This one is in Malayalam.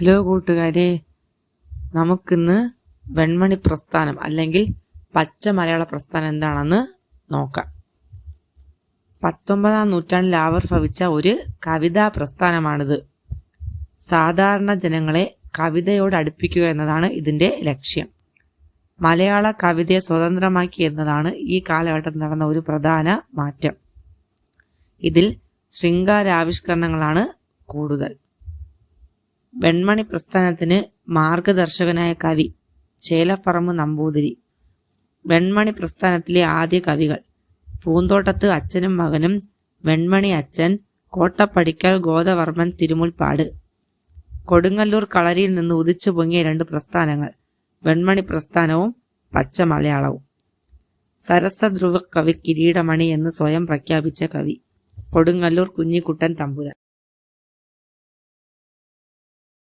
ഹലോ കൂട്ടുകാരെ. നമുക്കിന്ന് വെൺമണി പ്രസ്ഥാനം അല്ലെങ്കിൽ പച്ച മലയാള പ്രസ്ഥാനം എന്താണെന്ന് നോക്കാം. പത്തൊമ്പതാം നൂറ്റാണ്ടിൽ ആവിർഭവിച്ച ഒരു കവിതാ പ്രസ്ഥാനമാണിത്. സാധാരണ ജനങ്ങളെ കവിതയോട് അടുപ്പിക്കുക എന്നതാണ് ഇതിന്റെ ലക്ഷ്യം. മലയാള കവിതയെ സ്വതന്ത്രമാക്കി എന്നതാണ് ഈ കാലഘട്ടത്തിൽ നടന്ന ഒരു പ്രധാന മാറ്റം. ഇതിൽ ശൃംഗാരാവിഷ്കരണങ്ങളാണ് കൂടുതൽ. വെൺമണി പ്രസ്ഥാനത്തിന് മാർഗദർശകനായ കവി ചേലപ്പറമ്പ് നമ്പൂതിരി. വെൺമണി പ്രസ്ഥാനത്തിലെ ആദ്യ കവികൾ. പൂന്തോട്ടത്ത് അച്ഛനും മകനും വെൺമണി അച്ഛൻ കോട്ടപ്പടിക്കൽ ഗോദവർമ്മൻ തിരുമുൽപ്പാട്. കൊടുങ്ങല്ലൂർ കളരിയിൽ നിന്ന് ഉദിച്ചു പൊങ്ങിയ രണ്ട് പ്രസ്ഥാനങ്ങൾ. വെൺമണി പ്രസ്ഥാനവും പച്ച മലയാളവും. സരസധ്രുവ കവി കിരീടമണി എന്ന് സ്വയം പ്രഖ്യാപിച്ച കവി. കൊടുങ്ങല്ലൂർ കുഞ്ഞിക്കുട്ടൻ തമ്പുരാൻ.